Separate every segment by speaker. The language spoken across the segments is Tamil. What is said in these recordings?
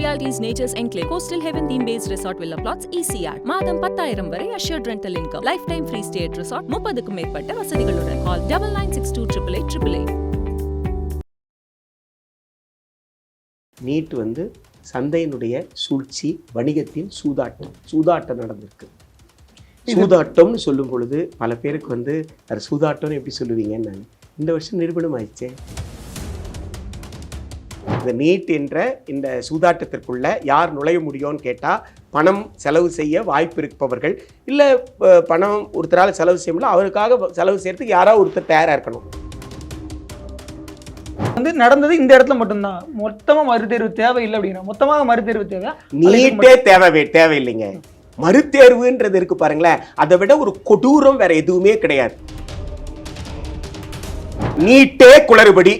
Speaker 1: Realities Nature's Enclave, Coastal Heaven theme based resort villa plots, ECR. மாதம் பத்தாயிரம் வரை assured rental income. Lifetime free stay at resort, முப்பதுக்கும் மேற்பட்ட வசதிகளுடன். Call double nine six two triple eight triple eight.
Speaker 2: NEET வந்து சந்தையினுடைய சூழ்ச்சி வணிகத்தின் சூதாட்டம் சூதாட்டம் நடந்திருக்கு சூதாட்டம்னு சொல்லும் பொழுது பல பேருக்கு வந்து அது சூதாட்டம்னு எப்படி சொல்லுவீங்கன்னு நான் இந்த வருஷம் நிரூபணம் ஆயிடுச்சே இந்த நீட் என்ற இந்த சூதாட்டத்திற்குள்ள யார் நுழைய முடியும்னு கேட்டால் பணம் செலவு செய்ய வாய்ப்பு இருப்பவர்கள். இல்லை பணம் ஒருத்தரால் செலவு செய்ய முடியல அவருக்காக செலவு செய்யறதுக்கு யாராவது ஒருத்தர் தயாராக இருக்கணும்.
Speaker 3: வந்து நடந்தது இந்த இடத்துல மட்டும்தான். மொத்தமா மறுதேர்வு தேவையில்லை அப்படிங்கிற மொத்தமாக மறுதேர்வு தேவை.
Speaker 2: நீட்டே தேவை தேவையில்லைங்க. மறுதேர்வுன்றது இருக்கு பாருங்களேன். அதை விட ஒரு கொடூரம் வேற எதுவுமே கிடையாது. நீட்டே குளறுபடி.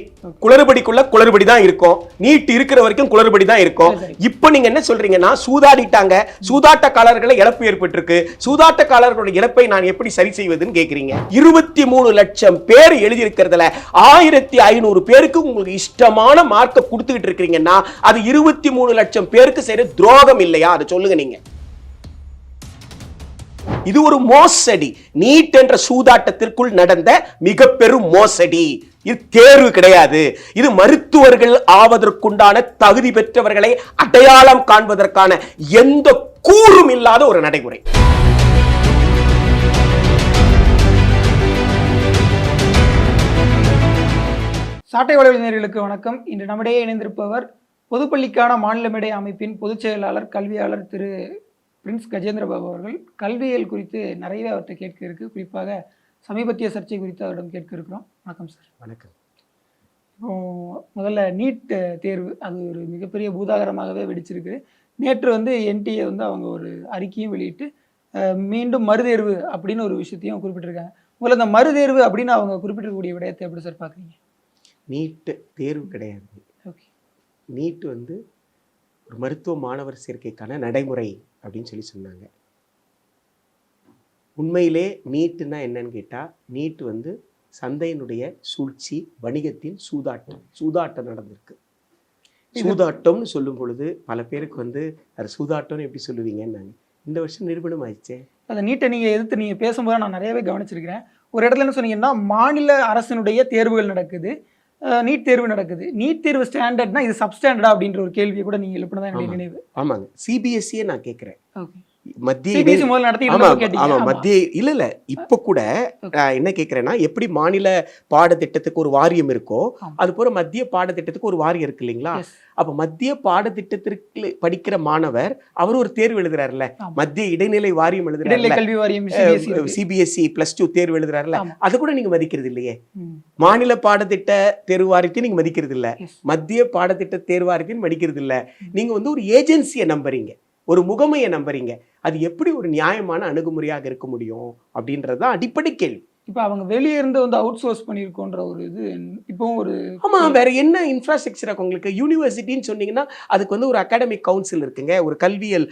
Speaker 2: குளறுபடிக்குள்ள குளறுபடி தான் இருக்கும். நீட் இருக்கிற வரைக்கும் குளறுபடி தான் இருக்கும். இப்போ நீங்க என்ன சொல்றீங்கன்னா சூதாடிட்டாங்க. சூதாட்டக்காரர்களை இழப்பு ஏற்பட்டிருக்கு. சூதாட்டக்காரர்களுடைய இழப்பை நான் எப்படி சரி செய்வதுன்னு கேக்குறீங்க. இருபத்தி மூணு லட்சம் பேர் எழுதியிருக்கிறதுல ஆயிரத்தி ஐநூறு பேருக்கு உங்களுக்கு இஷ்டமான மார்க்கை கொடுத்துக்கிட்டு இருக்கிறீங்கன்னா அது இருபத்தி மூணு லட்சம் பேருக்கு செய்யற துரோகம் இல்லையா? அதை சொல்லுங்க நீங்க. இது ஒரு மோசடி. நீட் என்ற சூதாட்டத்திற்குள் நடந்த மிக பெரும் மோசடி. இது தேர்வு கிடையாது. இது மருத்துவர்கள் ஆவதற்குண்டான தகுதி பெற்றவர்களை அடையாளம் காண்பதற்கான எந்த கூறும் இல்லாத ஒரு நடைமுறை.
Speaker 3: சாட்டை வலைஞர்களுக்கு வணக்கம். இன்று நம்மிடையே இணைந்திருப்பவர் பொதுப்பள்ளிக்கான மாநில மேடை அமைப்பின் பொதுச் செயலாளர் கல்வியாளர் திரு பிரின்ஸ் கஜேந்திர பாபு அவர்கள் கல்வியியல் குறித்து நிறையவே அவர்கிட்ட கேட்க இருக்கு குறிப்பாக சமீபத்திய சர்ச்சை குறித்து அவரிடம் கேட்க இருக்கிறோம் வணக்கம் சார்.
Speaker 2: வணக்கம்.
Speaker 3: இப்போ முதல்ல நீட் தேர்வு அது ஒரு மிகப்பெரிய பூதாகரமாகவே வெடிச்சிருக்கு. நேற்று வந்து என்டிஏ வந்து அவங்க ஒரு அறிக்கையும் வெளியிட்டு மீண்டும் மறுதேர்வு அப்படின்னு ஒரு விஷயத்தையும் குறிப்பிட்டிருக்காங்க. முதல்ல இந்த மறுதேர்வு அப்படின்னு அவங்க குறிப்பிட்டிருக்கக்கூடிய விடயத்தை எப்படி சார் பார்க்குறீங்க?
Speaker 2: நீட் தேர்வு கிடையாது.
Speaker 3: ஓகே.
Speaker 2: நீட் வந்து ஒரு மருத்துவ மாணவர் சேர்க்கைக்கான நடைமுறை அப்படின்னு சொல்லி சொன்னாங்க. உண்மையிலே நீட்டுனா என்னன்னு கேட்டால் நீட் வந்து சந்தையினுடைய சூழ்ச்சி வணிகத்தின் சூதாட்டம் சூதாட்டம் நடந்திருக்கு. சூதாட்டம்னு சொல்லும் பொழுது பல பேருக்கு வந்து அது சூதாட்டம்னு எப்படி சொல்லுவீங்கன்னு நான் இந்த வருஷம் நிரூபணம் ஆயிடுச்சே.
Speaker 3: அந்த நீட்டை நீங்கள் எதிர்த்து நீங்கள் பேசும்போது நான் நிறையவே கவனிச்சிருக்கிறேன். ஒரு இடத்துல என்ன சொன்னீங்கன்னா மாநில அரசினுடைய தேர்வுகள் நடக்குது. நீட் தேர்வு நடக்குது. நீட் தேர்வு ஸ்டாண்டர்ட்னா இது சப்ஸ்டாண்டர்டா அப்படின்ற ஒரு கேள்வியை கூட நீங்கள் எழுப்பினதான் என்னுடைய. நினைவு.
Speaker 2: ஆமாங்க. சிபிஎஸ்சியே நான் கேட்குறேன்.
Speaker 3: ஓகே
Speaker 2: மத்திய. மத்திய இல்ல இல்ல இப்ப கூட என்ன கேக்குறேன்னா எப்படி மாநில பாடத்திட்டத்துக்கு ஒரு வாரியம் இருக்கோ. அது போல மத்திய பாடத்திட்டத்துக்கு ஒரு வாரியம் இருக்கு இல்லைங்களா. அப்ப மத்திய பாடத்திட்டத்திற்கு படிக்கிற மாணவர் அவர் ஒரு தேர்வு எழுதுறாருல்ல
Speaker 3: ஆமா.
Speaker 2: மத்திய இடைநிலை வாரியம் எழுதுறாருல
Speaker 3: இருக்கு.
Speaker 2: சிபிஎஸ்சி பிளஸ் டூ தேர்வு எழுதுறாருல
Speaker 3: ஆமா.
Speaker 2: அது கூட நீங்க மதிக்கிறது இல்லையே. மாநில பாடத்திட்ட தேர்வு வாரியத்தையும் நீங்க மதிக்கிறது இல்ல. மத்திய பாடத்திட்ட தேர்வு வாரியத்தையும் மதிக்கிறது இல்ல நீங்க வந்து ஒரு ஏஜென்சியை நம்புறீங்க ஒரு முகமையை நம்புறீங்க அது எப்படி ஒரு நியாயமான அணுகுமுறையாக இருக்க முடியும் அப்படின்றது தான் அடிப்படை கேள்வி.
Speaker 3: இப்போ அவங்க வெளியே இருந்து வந்து அவுட் சோர்ஸ் பண்ணியிருக்கோன்ற ஒரு இது இப்பவும் ஒரு
Speaker 2: ஆமா வேற என்ன இன்ஃப்ராஸ்ட்ரக்சர் உங்களுக்கு? யூனிவர்சிட்டின்னு சொன்னீங்கன்னா அதுக்கு வந்து ஒரு அகாடமிக் கவுன்சில் இருக்குங்க. ஒரு கல்வியல்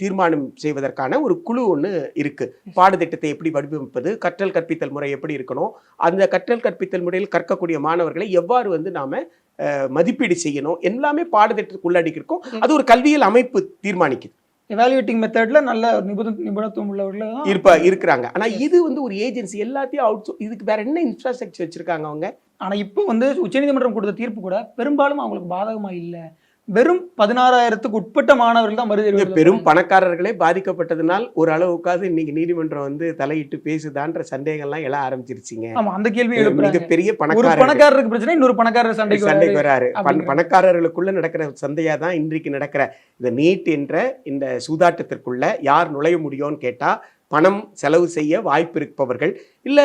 Speaker 2: தீர்மானம் செய்வதற்கான ஒரு குழு ஒன்று இருக்கு. பாடத்திட்டத்தை எப்படி வடிவமைப்பது கற்றல் கற்பித்தல் முறை எப்படி இருக்கணும் அந்த கற்றல் கற்பித்தல் முறையில் கற்கக்கூடிய மாணவர்களை எவ்வாறு வந்து நாம மதிப்பீடு செய்யணும் எல்லாமே பாடத்திட்டத்துக்கு உள்ளடக்கியிருக்கோம் அது ஒரு கல்வியல் அமைப்பு தீர்மானிக்குது.
Speaker 3: எவாலுவேட்டிங் மெத்தட்ல நல்ல நிபுண நிபுணத்துவம் உள்ளவர்கள்
Speaker 2: இருப்ப இருக்கிறாங்க. ஆனா இது வந்து ஒரு ஏஜென்சி எல்லாத்தையும் அவுட் இதுக்கு வேற என்ன இன்ஃப்ராஸ்ட்ரக்சர் வச்சிருக்காங்க அவங்க?
Speaker 3: ஆனா இப்போ வந்து உச்சநீதிமன்றம் கொடுத்த தீர்ப்பு கூட பெரும்பாலும் அவங்களுக்கு பாதகமா இல்ல. வெறும் பதினாறாயிரத்துக்கு உட்பட்ட மாணவர்கள் தான் மறுதேர்வு
Speaker 2: பெரும். பணக்காரர்களே பாதிக்கப்பட்டதுனால் ஒரு அளவுக்காவது இன்னைக்கு நீதிமன்றம் வந்து தலையிட்டு பேசுதான்ற சந்தேகம்லாம் எழ ஆரம்பிச்சிருச்சுங்க.
Speaker 3: ஆமா அந்த கேள்வி
Speaker 2: மிகப்பெரிய
Speaker 3: ஒரு
Speaker 2: பணக்காரர்கள்.
Speaker 3: பணக்காரருக்கு பிரச்சனை இன்னொரு பணக்காரர் சண்டைக்கு
Speaker 2: சண்டைக்கு
Speaker 3: வராரு
Speaker 2: பணக்காரர்களுக்குள்ள நடக்கிற சந்தையா தான் இன்றைக்கு நடக்கிற இந்த நீட் என்ற இந்த சூதாட்டத்திற்குள்ள யார் நுழைய முடியும்னு கேட்டா பணம் செலவு செய்ய வாய்ப்பு இருப்பவர்கள். இல்ல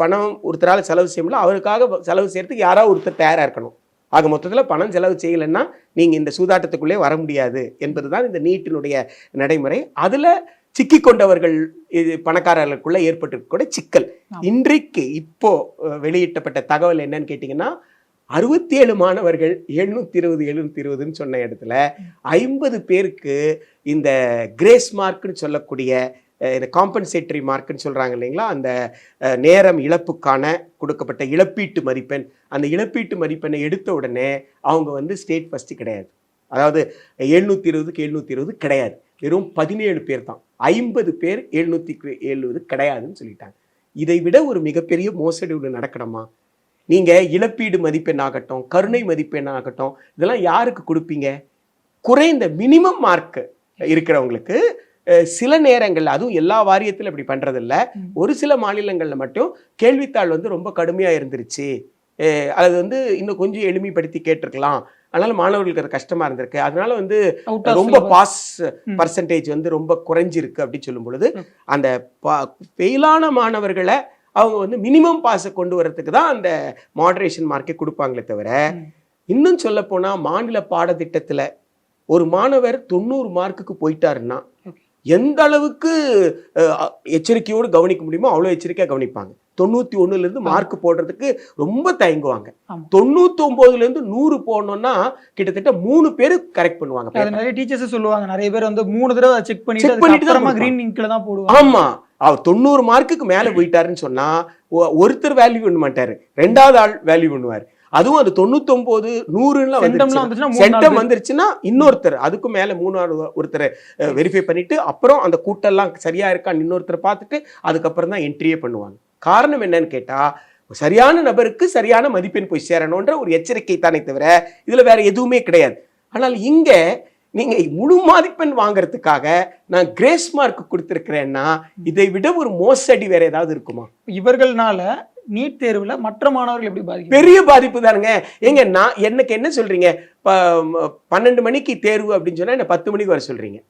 Speaker 2: பணம் ஒருத்தரால் செலவு செய்ய முடியல அவருக்காக செலவு செய்யறதுக்கு யாராவது ஒருத்தர் தயாரா இருக்கணும். ஆக மொத்தத்தில் பணம் செலவு செய்யலைன்னா நீங்கள் இந்த சூதாட்டத்துக்குள்ளே வர முடியாது என்பதுதான் இந்த நீட்டினுடைய நடைமுறை அதில் சிக்கி கொண்டவர்கள் இது பணக்காரர்களுக்குள்ள ஏற்பட்டிருக்கக்கூடிய சிக்கல். இன்றைக்கு இப்போ வெளியிட்டப்பட்ட தகவல் என்னன்னு கேட்டிங்கன்னா அறுபத்தி ஏழு மாணவர்கள் எழுநூத்தி இருபது எழுநூத்தி இருபதுன்னு சொன்ன இடத்துல ஐம்பது பேருக்கு இந்த கிரேஸ் மார்க்னு சொல்லக்கூடிய இந்த காம்பன்சேட்டரி மார்க்குன்னு சொல்கிறாங்க இல்லைங்களா? அந்த நேரம் இழப்புக்கான கொடுக்கப்பட்ட இழப்பீட்டு மதிப்பெண். அந்த இழப்பீட்டு மதிப்பெண்ணை எடுத்த உடனே அவங்க வந்து ஸ்டேட் ஃபஸ்ட்டு கிடையாது. அதாவது எழுநூத்தி இருபதுக்கு எழுநூத்தி இருபது கிடையாது. வெறும் பதினேழு பேர் தான். ஐம்பது பேர் எழுநூற்றிக்கு எழுபது கிடையாதுன்னு சொல்லிட்டாங்க. இதை விட ஒரு மிகப்பெரிய மோசடி ஒன்று நடக்கணுமா? நீங்கள் இழப்பீடு மதிப்பெண் ஆகட்டும் கருணை மதிப்பெண் ஆகட்டும் இதெல்லாம் யாருக்கு கொடுப்பீங்க? குறைந்த மினிமம் மார்க்கு இருக்கிறவங்களுக்கு சில நேரங்கள்ல அதுவும் எல்லா வாரியத்திலும் இப்படி பண்றதில்ல
Speaker 3: ம்.
Speaker 2: ஒரு சில மாநிலங்கள்ல மட்டும் கேள்வித்தாள் வந்து ரொம்ப கடுமையா இருந்துருச்சு அது வந்து இன்னும் கொஞ்சம் எளிமைப்படுத்தி கேட்டிருக்கலாம் அதனால மாணவர்களுக்கு அது கஷ்டமா இருந்திருக்கு அதனால வந்து ரொம்ப. பாஸ். பர்சன்டேஜ் வந்து ரொம்ப குறைஞ்சிருக்கு அப்படின்னு சொல்லும் பொழுது. அந்த ஃபெயிலான மாணவர்களை அவங்க வந்து மினிமம் பாஸை கொண்டு வரதுக்கு தான் அந்த மாடரேஷன் மார்க்கே கொடுப்பாங்களே தவிர. இன்னும் சொல்ல போனா மாநில பாடத்திட்டத்துல ஒரு மாணவர் தொண்ணூறு மார்க்குக்கு போயிட்டாருன்னா. எந்த அளவுக்கு எச்சரிக்கையோடு கவனிக்க முடியுமோ அவ்வளோ எச்சரிக்கையா கவனிப்பாங்க. தொண்ணூத்தி ஒண்ணுல இருந்து
Speaker 3: ஆமா.
Speaker 2: மார்க் போடுறதுக்கு ரொம்ப தயங்குவாங்க. ஒன்பதுல இருந்து நூறு போடணும்னா கிட்டத்தட்ட மூணு பேர் கரெக்ட் பண்ணுவாங்க.
Speaker 3: நிறைய டீச்சர்ஸ் சொல்லுவாங்க. நிறைய பேர் வந்து மூணு தடவை செக் பண்ணிட்டு
Speaker 2: Check பண்ணிட்டு தான்.
Speaker 3: கிரீன் இங்க்ல தான் போடுவாங்க.
Speaker 2: ஆமா. அவர் தொண்ணூறு மார்க்குக்கு மேல போயிட்டாருன்னு சொன்னா ஒ- ஒருத்தர் வேல்யூ பண்ண மாட்டாரு. ரெண்டாவது ஆள் வேல்யூ பண்ணுவார். அதுவும் அது தொண்ணூத்தொன்பது நூறுலாம் சென்டம். வந்துருச்சுன்னா இன்னொருத்தர் அதுக்கும் மேல மூணாவது ஒருத்தர் வெரிஃபை பண்ணிட்டு அப்புறம் அந்த கூட்டெல்லாம் சரியா இருக்கான்னு இன்னொருத்தர் பார்த்துட்டு அதுக்கப்புறம் தான் என்ட்ரியே பண்ணுவாங்க காரணம் என்னன்னு கேட்டா சரியான நபருக்கு சரியான மதிப்பெண் போய் சேரணுன்ற ஒரு எச்சரிக்கை தானே தவிர இதுல வேற எதுவுமே கிடையாது ஆனால் இங்க நீங்க முழு மதிப்பெண் வாங்குறதுக்காக நான் கிரேஸ் மார்க் கொடுத்துருக்கிறேன்னா இதை விட ஒரு மோசடி வேற ஏதாவது இருக்குமா
Speaker 3: இவர்கள்னால நீட் தேர்வுல மற்ற மாணவர்கள் எப்படி பாதிக்கும்
Speaker 2: பெரிய பாதிப்பு தானுங்க. ஏங்க நான் எனக்கு என்ன ம- பன்னெண்டு மணிக்கு தேர்வு அப்படின்னு சொன்னா என்ன பத்து மணிக்கு வர சொல்றீங்க?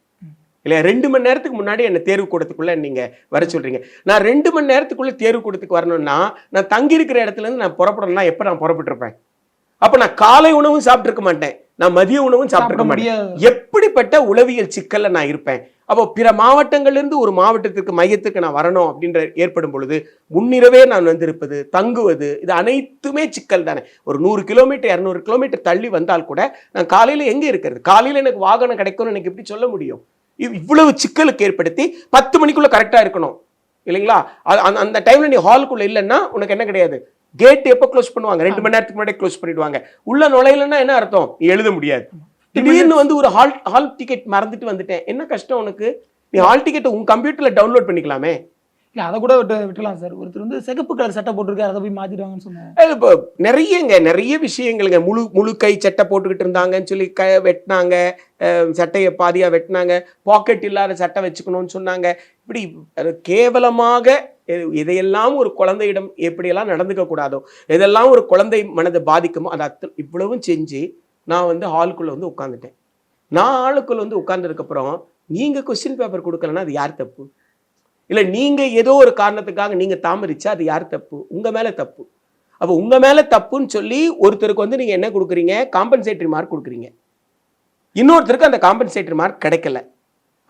Speaker 2: இல்லையா? ரெண்டு மணி நேரத்துக்கு முன்னாடி என்ன தேர்வு கூடத்துக்குள்ள நீங்க வர சொல்றீங்க. நான் ரெண்டு மணி நேரத்துக்குள்ள தேர்வு கூடத்துக்கு வரணும்னா நான் தங்கி இருக்கிற இடத்துல இருந்து நான் புறப்படணும்னா எப்ப நான் புறப்பட்டிருப்பேன்? அப்ப நான் காலை உணவும் சாப்பிட்டிருக்க மாட்டேன். நான் மதிய உணவும்
Speaker 3: சாப்பிட
Speaker 2: சாப்பிட்டிருக்க மாட்டேன் எப்படிப்பட்ட உளவியல் சிக்கல்ல நான் இருப்பேன்? அப்போ பிற மாவட்டங்கள்ல இருந்து ஒரு மாவட்டத்திற்கு மையத்துக்கு நான் வரணும் அப்படின்ற ஏற்படும் பொழுது முன்னிரவே நான் வந்திருப்பது தங்குவது இது அனைத்துமே சிக்கல் தானே. ஒரு நூறு கிலோமீட்டர் இரநூறு கிலோமீட்டர் தள்ளி வந்தால் கூட நான் காலையில எங்க இருக்கிறது? காலையில எனக்கு வாகனம் கிடைக்கும்னு எனக்கு எப்படி சொல்ல முடியும்? இவ்- இவ்வளவு சிக்கலுக்கு ஏற்படுத்தி பத்து மணிக்குள்ள கரெக்டா இருக்கணும். இல்லைங்களா? அந்த- அந்த டைம்ல நீ ஹாலுக்குள்ள இல்லைன்னா உனக்கு என்ன கிடையாது? கேட் எப்போ க்ளோஸ் பண்ணுவாங்க? ரெண்டு மணி நேரத்துக்கு முன்னாடி க்ளோஸ் பண்ணிடுவாங்க. உள்ள நுழையலன்னா என்ன அர்த்தம்? நீ எழுத முடியாது. திடீர்னு வந்து ஒரு ஹால் ஹால் டிக்கெட் மறந்துட்டு வந்துட்டேன். என்ன கஷ்டம் உனக்கு? நீ ஹால் டிக்கெட் உங்க கம்ப்யூட்டர்ல டவுன்லோட் பண்ணிக்கலாமே.
Speaker 3: இல்ல அதை கூட விட்டு விட்டுலாம் சார். ஒருத்தர் வந்து சிகப்பு கலர் சட்டை போட்டிருக்காரு அதை போய் மாத்திடுவாங்கன்னு சொன்னாங்க
Speaker 2: இப்போ நிறையங்க நிறைய விஷயங்களுங்க. முழு முழு கை சட்டை போட்டுக்கிட்டு இருந்தாங்கன்னு சொல்லி க வெட்டினாங்க. சட்டையை பாதியா வெட்டினாங்க. பாக்கெட் இல்லாத சட்டை வச்சுக்கணும்னு சொன்னாங்க. இப்படி கேவலமாக இதையெல்லாம் ஒரு குழந்தையிடம் எப்படியெல்லாம் நடந்துக்க கூடாதோ எதெல்லாம் ஒரு குழந்தை மனதை பாதிக்குமோ அது அத்த இவ்வளவும் செஞ்சு நான் வந்து ஹாலுக்குள்ளே வந்து உட்காந்துட்டேன் நான் ஆளுக்குள்ளே வந்து உட்காந்துருக்கப்புறம் நீங்கள் கொஸ்டின் பேப்பர் கொடுக்கலன்னா அது யார் தப்பு? இல்லை நீங்கள் ஏதோ ஒரு காரணத்துக்காக நீங்கள் தாமரிச்சா அது யார் தப்பு? உங்கள் மேலே தப்பு. அப்போ உங்கள் மேலே தப்புன்னு சொல்லி ஒருத்தருக்கு வந்து நீங்கள் என்ன கொடுக்குறீங்க? காம்பன்சேட்டரி மார்க் கொடுக்குறீங்க. இன்னொருத்தருக்கு அந்த காம்பன்சேட்டரி மார்க் கிடைக்கல.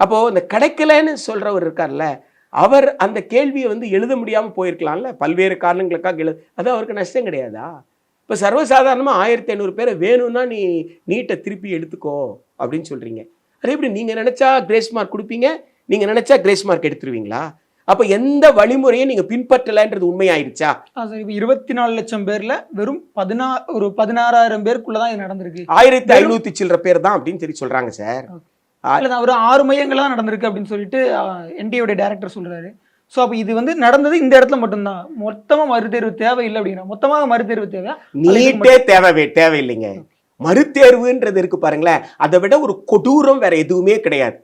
Speaker 2: அப்போது இந்த கிடைக்கலன்னு சொல்கிறவர் இருக்கார்ல அவர் அந்த கேள்வியை வந்து எழுத முடியாமல் போயிருக்கலாம்ல? பல்வேறு காரணங்களுக்காக எழு அது அவருக்கு நஷ்டம் கிடையாதா? இப்போ சர்வசாதாரணமாக ஆயிரத்தி ஐநூறு பேரை வேணும்னா நீ நீட்டை திருப்பி எடுத்துக்கோ அப்படின்னு சொல்றீங்க. அதே எப்படி? நீங்க நினைச்சா கிரேஸ் மார்க் கொடுப்பீங்க நீங்க நினைச்சா கிரேஸ் மார்க் எடுத்துருவீங்களா? அப்ப எந்த வழிமுறையை நீங்க பின்பற்றலைன்றது உண்மையாயிருச்சா?
Speaker 3: இப்போ இருபத்தி நாலு லட்சம் பேர்ல வெறும் பதினா ஒரு பதினாறாயிரம் பேருக்குள்ளதான் இது நடந்திருக்கு.
Speaker 2: ஆயிரத்தி ஐநூத்தி சில்லற பேர் தான் அப்படின்னு சொல்லி சொல்றாங்க சார்.
Speaker 3: தான் ஒரு ஆறு மையங்கள் தான் நடந்திருக்கு அப்படின்னு சொல்லிட்டு என்டியோட டைரக்டர் சொல்றாரு. ஸோ அப்போ இது வந்து நடந்தது இந்த இடத்துல மட்டும்தான். மொத்தமா மறுதேர்வு தேவையில்லை அப்படின்னா மொத்தமாக மறுதேர்வு தேவை.
Speaker 2: நீட்டே தேவை தேவையில்லைங்க. மறுதேர்வுன்றது இருக்கு பாருங்களேன் அதை விட ஒரு கொடூரம் வேற எதுவுமே கிடையாது.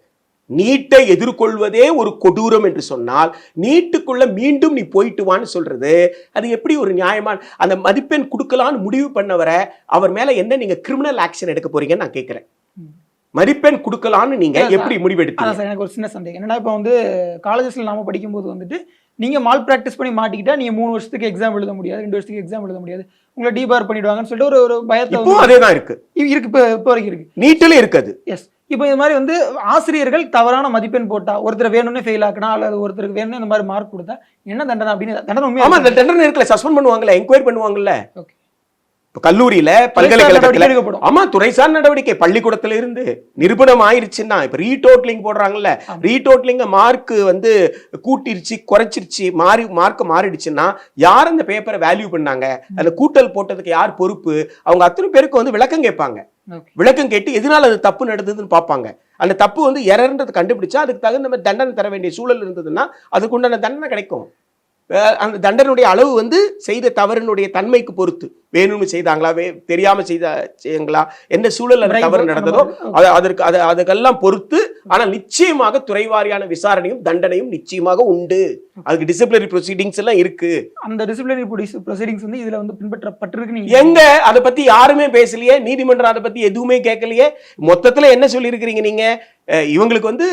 Speaker 2: நீட்டை எதிர்கொள்வதே ஒரு கொடூரம் என்று சொன்னால் நீட்டுக்குள்ள மீண்டும் நீ போயிட்டு வான்னு சொல்றது அது எப்படி ஒரு நியாயமான அந்த மதிப்பெண் கொடுக்கலான்னு முடிவு பண்ணவரை அவர் மேல என்ன நீங்க கிரிமினல் ஆக்ஷன் எடுக்க போறீங்கன்னு நான் கேட்கிறேன். மதிப்பெண் கொடுக்கலான்னு நீங்க எப்படி முடிவெடுத்தீங்க?
Speaker 3: சார் எனக்கு ஒரு சின்ன சந்தேகம். என்னன்னா இப்போ வந்து காலேஜஸ்ல நாம படிக்கும்போது வந்துட்டு நீங்க மால் ப்ராக்டிஸ் பண்ணி மாட்டிக்கிட்டா நீங்க மூணு வருஷத்துக்கு எக்ஸாம் எழுத முடியாது ரெண்டு வருஷத்துக்கு எக்ஸாம் எழுத முடியாது. உங்களை டிபார் பண்ணிடுவாங்கன்னு சொல்லிட்டு ஒரு ஒரு பயத்தை
Speaker 2: அதே தான் இருக்கு.
Speaker 3: இருக்கு இப்போ இப்போ வரைக்கும் இருக்கு.
Speaker 2: நீட்டிலும் இருக்குது.
Speaker 3: எஸ் இப்போ இது மாதிரி வந்து ஆசிரியர்கள் தவறான மதிப்பெண் போட்டா ஒருத்தர் வேணும்னே ஃபெயில் ஆக்கினா அல்லது ஒருத்தருக்கு வேணும்னு இந்த மாதிரி மார்க் கொடுத்தா என்ன தண்டனை அப்படின்னு தண்டனை
Speaker 2: ஆமா
Speaker 3: உண்மையா
Speaker 2: அந்த டெண்டர் இருக்குல்ல. சஸ்பெண்ட் பண்ணுவாங்கல்ல என்கொயரி பண்ணுவாங்கல்ல.
Speaker 3: Okay.
Speaker 2: கல்லூரியில பல்கலைக்கழகத்துல ஆமா துறைசார் நடவடிக்கை பள்ளிக்கூடத்துல இருந்து நிரூபணம் ஆயிருச்சுன்னா இப்ப ரீடோட்லிங் போடுறாங்கல்ல. ரீடோட்லிங்க மார்க் வந்து கூட்டிருச்சு குறைச்சிருச்சு மாறி மார்க் மாறிடுச்சுன்னா யார் அந்த பேப்பரை வேல்யூ பண்ணாங்க? அந்த கூட்டல் போட்டதுக்கு யார் பொறுப்பு? அவங்க அத்தனை பேருக்கு வந்து விளக்கம் கேட்பாங்க. விளக்கம் கேட்டு எதனால அது தப்பு நடந்ததுன்னு பார்ப்பாங்க. அந்த தப்பு வந்து எரர்ன்றது கண்டுபிடிச்சா அதுக்கு தகுந்த மாதிரி தண்டனை தர வேண்டிய சூழல் இருந்ததுன்னா அதுக்கு உண்டான தண்டனை கிடைக்கும். அந்த தண்டனுடைய அளவு வந்து செய்த தவறினுடைய தன்மைக்கு பொறுத்து. வேணும்னு செய்தாங்களா? வே தெரியாம செய்த செய்யுங்களா? என்ன சூழல் அந்த தவறு நடந்ததோ. அது அதற்கு அது அதுக்கெல்லாம் பொறுத்து ஆனா நிச்சயமாக துறைவாரியான விசாரணையும் தண்டனையும் நிச்சயமாக உண்டு. அதுக்கு டிசிப்ளினரி ப்ரொசீடிங்ஸ் எல்லாம் இருக்கு.
Speaker 3: அந்த டிசிப்ளினரி ப்ரொசீடிங்ஸ் வந்து இதுல வந்து பின்பற்றப்பட்டிருக்கு
Speaker 2: எங்க? அதை பத்தி யாருமே பேசலையே. நீதிமன்றம் அதை பத்தி எதுவுமே கேட்கலையே. மொத்தத்துல என்ன சொல்லியிருக்கிறீங்க நீங்க? இவங்களுக்கு வந்து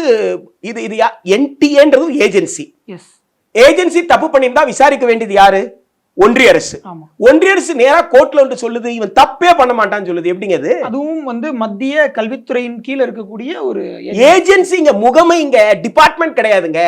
Speaker 2: இது இது என்டிஏன்றது ஏஜென்சி
Speaker 3: எஸ்
Speaker 2: ஏஜென்சி தப்பு பண்ணியிருந்தா விசாரிக்க வேண்டியது யாரு? ஒன்றிய அரசு. ஒன்றிய அரசு நேரா கோர்ட்ல வந்து சொல்லுது இவன் தப்பே பண்ண மாட்டான்னு சொல்லுது. எப்படிங்க அது?
Speaker 3: அதுவும் வந்து மத்திய கல்வித்துறையின் கீழ இருக்கக்கூடிய ஒரு
Speaker 2: ஏஜென்சிங்க முகமைங்க டிபார்ட்மெண்ட் கிடையாதுங்க.